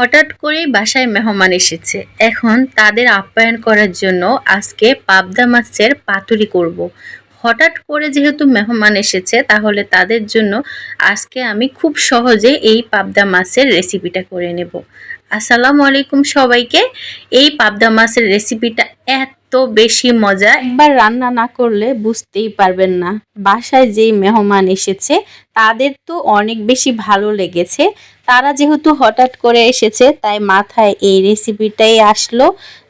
হঠাৎ করেই বাসায় মেহমান এসেছে। এখন তাদের আপ্যায়ন করার জন্য আজকে পাবদা মাছের পাতুরি করব। হঠাৎ করে যেহেতু মেহমান এসেছে, তাহলে তাদের জন্য আজকে আমি খুব সহজে এই পাবদা মাছের রেসিপিটা করে নেব। আসসালামু আলাইকুম সবাইকে। এই পাবদা মাছের রেসিপিটা এত বেশি মজা, একবার রান্না না করলে বুঝতেই পারবেন না। বাসায় যেই মেহমান এসেছে, তাদের তো অনেক বেশি ভালো লেগেছে। তারা যেহেতু হঠাৎ করে এসেছে, তাই মাথায় এই রেসিপিটাই আসলো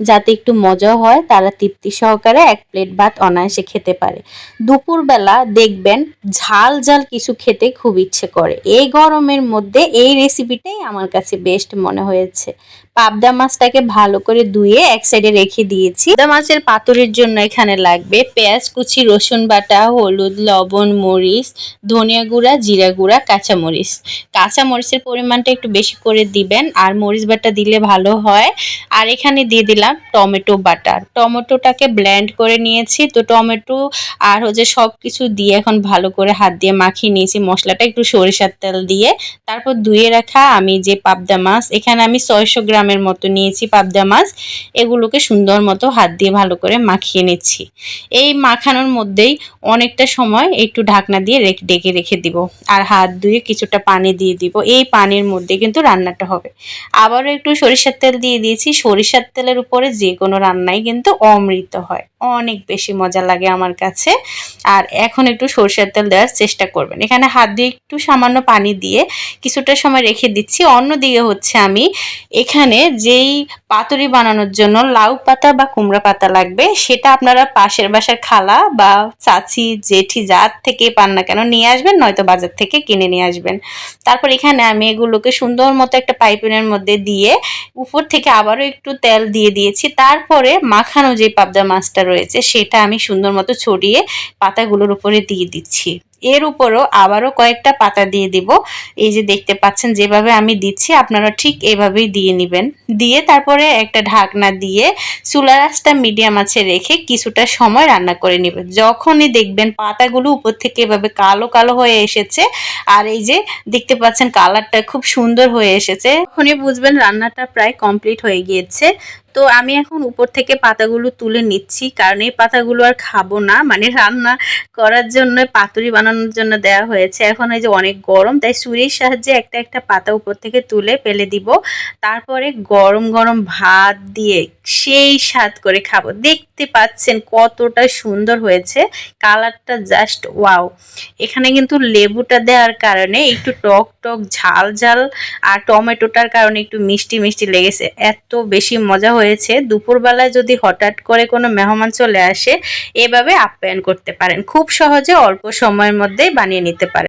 যাতে একটু মজা হয়, তারা তৃপ্তি সহকারে এক প্লেট ভাত অনায়াসে খেতে পারে। দুপুরবেলা দেখবেন ঝাল ঝাল কিছু খেতে খুব ইচ্ছে করে। এই গরমের মধ্যে এই রেসিপিটাই আমার কাছে বেস্ট মনে হয়েছে। পাবদা মাছটাকে ভালো করে ধুয়ে এক সাইডে রেখে দিয়েছি। পাবদা মাছের পাতুরির জন্য এখানে লাগবে পেঁয়াজ, কুচি, রসুন বাটা, হলুদ, লবণ, মরিচ, ধনিয়া গুঁড়া, জিরা গুঁড়া, কাঁচামরিচ। কাঁচামরিচের পরিমাণটা একটু বেশি করে দিবেন, আর মরিচ বাটা দিলে ভালো হয়। আর এখানে দিয়ে দিলাম টমেটো বাটা। টমেটোটাকে ব্ল্যান্ড করে নিয়েছি। তো টমেটো আর হচ্ছে সব কিছু দিয়ে এখন ভালো করে হাত দিয়ে মাখিয়ে নিয়েছি। মশলাটা একটু সরিষার তেল দিয়ে। তারপর ধুয়ে রাখা আমি যে পাবদা মাছ, এখানে আমি ছয়শো গ্রামের মতো নিয়েছি পাবদা মাছ। এগুলোকে সুন্দর মতো হাত দিয়ে ভালো করে মাখিয়ে নিচ্ছি। এই মাখানোর মধ্যেই অনেকটা সময় একটু ঢাকনা দিয়ে ডেকে রেখে দিব। আর হাত ধুয়ে কিছুটা পানি দিয়ে দিব। এই পানির মধ্যে কিন্তু রান্নাটা হবে। আবারও একটু সরিষার তেল দিয়ে দিয়েছি। সরিষার তেলের উপরে যে কোনো রান্নাই কিন্তু অমৃত হয়। অনেক বেশি মজা লাগে আমার কাছে। আর এখন একটু সরষের তেল দেওয়ার চেষ্টা করবেন। এখানে হাত দিয়ে একটু সামান্য পানি দিয়ে কিছুটা সময় রেখে দিচ্ছি। অন্যদিকে হচ্ছে আমি এখানে যেই পাতুরি বানানোর জন্য লাউ পাতা বা কুমড়া পাতা লাগবে, সেটা আপনারা পাশের বাসার খালা বা চাচি, জেঠি যার থেকে পান না কেন নিয়ে আসবেন, নয়তো বাজার থেকে কিনে নিয়ে আসবেন। তারপর এখানে আমি এগুলোকে সুন্দর মতো একটা পাইপিনের মধ্যে দিয়ে উপর থেকে আবারও একটু তেল দিয়ে দিয়েছি। তারপরে মাখানো যে পাবদা মাছটা রয়েছে সেটা আমি সুন্দর মতো ছড়িয়ে পাতাগুলোর উপরে দিয়ে দিচ্ছি। এর উপরও আবারও কয়েকটা পাতা দিয়ে দিব। এই যে দেখতে পাচ্ছেন, যেভাবে আমি দিচ্ছি, আপনারা ঠিক এভাবেই দিয়ে নেবেন। দিয়ে তারপরে একটা ঢাকনা দিয়ে চুলা রাসটা মিডিয়াম আছে রেখে কিছুটা সময় রান্না করে নেবেন। যখনই দেখবেন পাতাগুলো উপর থেকে এভাবে কালো কালো হয়ে এসেছে, আর এই যে দেখতে পাচ্ছেন কালারটা খুব সুন্দর হয়ে এসেছে, তখনই বুঝবেন রান্নাটা প্রায় কমপ্লিট হয়ে গিয়েছে। তো আমি এখন উপর থেকে পাতাগুলো তুলে নিচ্ছি, কারণ এই পাতাগুলো আর খাব না। মানে রান্না করার জন্য পাতুরি বানানোর জন্য দেওয়া হয়েছে। এখন ওই যে অনেক গরম, তাই সুরির সাহায্যে একটা একটা পাতা উপর থেকে তুলে ফেলে দিব। তারপরে গরম গরম ভাত দিয়ে সেই স্বাদ করে খাব। দেখতে পাচ্ছেন কতটা সুন্দর হয়েছে। কালারটা জাস্ট ওয়াও এখানে কিন্তু লেবুটা দেওয়ার কারণে একটু টক টক, ঝাল ঝাল আর টমেটোটার কারণে একটু মিষ্টি মিষ্টি লেগেছে। এত বেশি মজা হয়েছে। দুপুরবেলায় যদি হঠাৎ করে কোনো মেহমান চলে আসে, এভাবে আপ্যায়ন করতে পারেন। খুব সহজে অল্প সময়ের মধ্যেই বানিয়ে নিতে পারেন।